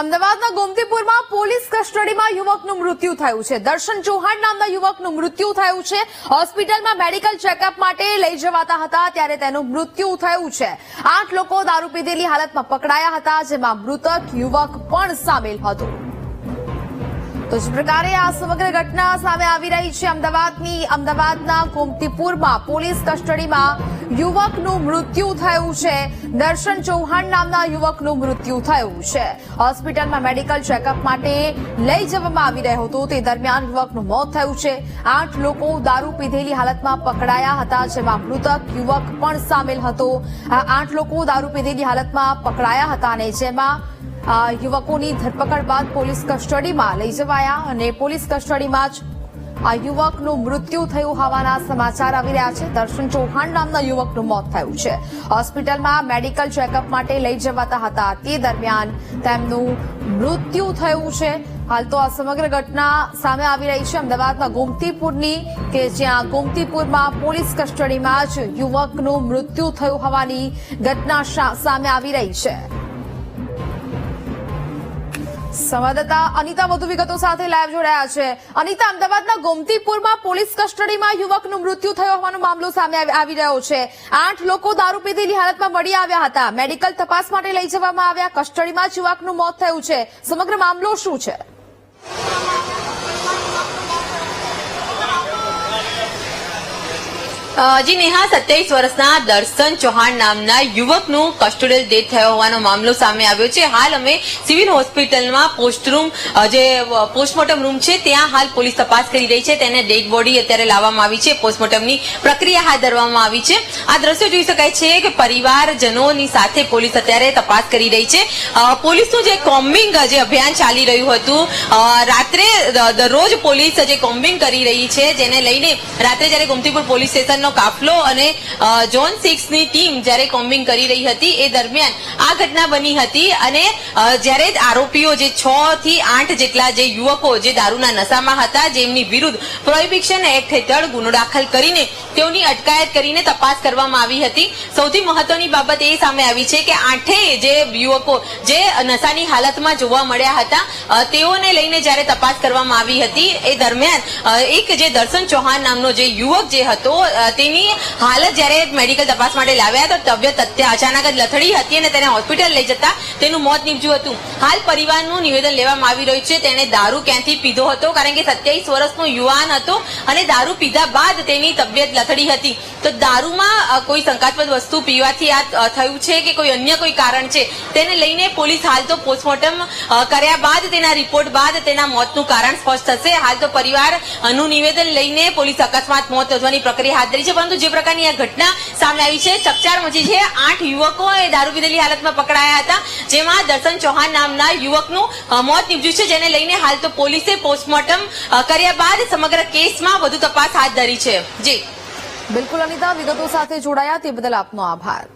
અમદાવાદના ગોમતીપુરમાં પોલીસ કસ્ટડીમાં યુવકનું મૃત્યુ થયું છે. દર્શન ચૌહાણ નામના યુવકનું મૃત્યુ થયું છે. હોસ્પિટલમાં મેડિકલ ચેકઅપ માટે લઈ જવાતા હતા ત્યારે તેનું મૃત્યુ થયું છે. આઠ લોકો દારૂ પીધેલી હાલતમાં પકડાયા હતા, જેમાં મૃતક યુવક પણ સામેલ હતો. તો જ પ્રકારે આ સમગ્ર ઘટના સામે આવી રહી છે અમદાવાદની. અમદાવાદના કોમતીપુરમાં પોલીસ કસ્ટડીમાં યુવકનું મૃત્યુ થયું છે. દર્શન ચૌહાણ નામના યુવકનું મૃત્યુ થયું છે. હોસ્પિટલમાં મેડિકલ ચેકઅપ માટે લઈ જવામાં આવી રહ્યો હતો. તે દરમિયાન યુવકનું મોત થયું છે. આઠ લોકો દારૂ પીધેલી હાલતમાં પકડાયા હતા, જેમાં મૃતક યુવક પણ સામેલ હતો. આ આઠ લોકો દારૂ પીધેલી હાલતમાં પકડાયા હતા અને જેમાં યુવકોની ધરપકડ બાદ પોલીસ કસ્ટડીમાં લઈ જવાયા અને પોલીસ કસ્ટડીમાં જ આ યુવકનું મૃત્યુ થયું હોવાના સમાચાર આવી રહ્યા છે. દર્શન ચૌહાણ નામના યુવકનું મોત થયું છે. હોસ્પિટલમાં મેડિકલ ચેકઅપ માટે લઈ જવાતા હતા. તે દરમિયાન તેમનું મૃત્યુ થયું છે. હાલ તો આ સમગ્ર ઘટના સામે આવી રહી છે. અમદાવાદમાં ગોમતીપુરની કે જ્યાં ગોમતીપુરમાં પોલીસ કસ્ટડીમાં જ યુવકનું મૃત્યુ થયું હોવાની ઘટના સામે આવી રહી છે. સંવાદદાતા અનિતા વધુ વિગતો સાથે લાઈવ જોડાયા છે. અનિતા, અમદાવાદના ગોમતીપુરમાં પોલીસ કસ્ટડીમાં યુવકનું મૃત્યુ થયો હોવાનો મામલો સામે આવી- રહ્યો છે. આઠ લોકો દારૂ પીધેલી હાલતમાં મળી આવ્યા હતા. મેડિકલ તપાસ માટે લઈ જવામાં આવ્યા. કસ્ટડીમાં જ યુવકનું મોત થયું છે. સમગ્ર મામલો શું છે? જી નેહા, સત્યાવીસ વર્ષના દર્શન ચૌહાણ નામના યુવકનું કસ્ટોડિયલ ડેથ થયો હોવાનો મામલો સામે આવ્યો છે. હાલ અમે સિવિલ હોસ્પિટલમાં પોસ્ટરૂમ જે પોસ્ટમોર્ટમ રૂમ છે, ત્યાં હાલ પોલીસ તપાસ કરી રહી છે. તેને ડેડ બોડી અત્યારે લાવવામાં આવી છે. પોસ્ટમોર્ટમની પ્રક્રિયા હાથ ધરવામાં આવી છે. આ દ્રશ્યો જોઈ શકાય છે કે પરિવારજનોની સાથે પોલીસ અત્યારે તપાસ કરી રહી છે. પોલીસનું જે કોમ્બિંગ જે અભિયાન ચાલી રહ્યું હતું રાત્રે દરરોજ પોલીસ જે કોમ્બિંગ કરી રહી છે, જેને લઈને રાત્રે જ્યારે ગોમતીપુર પોલીસ સ્ટેશનનો કાફલો અને ઝોન સિક્સની ટીમ જ્યારે કોમ્બિંગ કરી રહી હતી, એ દરમિયાન આ ઘટના બની હતી અને જ્યારે આરોપીઓ જે છ થી આઠ જેટલા જે યુવકો જે દારૂના નશામાં હતા, જેમની વિરુદ્ધ પ્રોહિબિશન એક્ટ હેઠળ ગુનો દાખલ કરીને તેઓની અટકાયત કરીને તપાસ કરવામાં આવી હતી. સૌથી મહત્વની બાબત એ સામે આવી છે કે આઠેય જે યુવકો જે નશાની હાલતમાં જોવા મળ્યા હતા તેઓને લઈને જ્યારે તપાસ કરવામાં આવી હતી, એ દરમિયાન એક જે દર્શન ચૌહાણ નામનો જે યુવક જે હતો તેની હાલત જ્યારે મેડિકલ તપાસ માટે લાવ્યા તો તબિયત અચાનક જ લથડી હતી અને તેને હોસ્પિટલ લઈ જતા તેનું મોત નીપજ્યું હતું. હાલ પરિવારનું નિવેદન લેવામાં આવી રહ્યું છે. તેને દારૂ ક્યાંથી પીધો હતો? કારણ કે સત્યાવીસ વર્ષનો યુવાન હતો અને દારૂ પીધા બાદ તેની તબિયત લથડી હતી. તો દારૂમાં કોઈ શંકાસ્પદ વસ્તુ પીવાથી આ થયું છે કે કોઈ અન્ય કોઈ કારણ છે? તેને લઈને પોલીસ હાલ તો પોસ્ટમોર્ટમ કર્યા બાદ તેના રિપોર્ટ બાદ તેના મોતનું કારણ સ્પષ્ટ થશે. હાલ તો પરિવારનું નિવેદન લઈને પોલીસ અકસ્માત, મોત શોધવાની પ્રક્રિયા હાથ છે, પરંતુ જે પ્રકારની આ ઘટના સામે આવી છે, ચકચાર મચી છે. આઠ યુવકો એ દારૂ પીધેલી હાલતમાં પકડાયા હતા, જેમાં દર્શન ચૌહાણ નામના યુવકનું મોત નીપજ્યું છે, જેને લઈને હાલ તો પોલીસે પોસ્ટમોર્ટમ કર્યા બાદ સમગ્ર કેસમાં વધુ તપાસ હાથ ધરી છે. જી. બિલકુલ અનિતા, વિગતો સાથે જોડાયા, તે બદલ આપનો આભાર.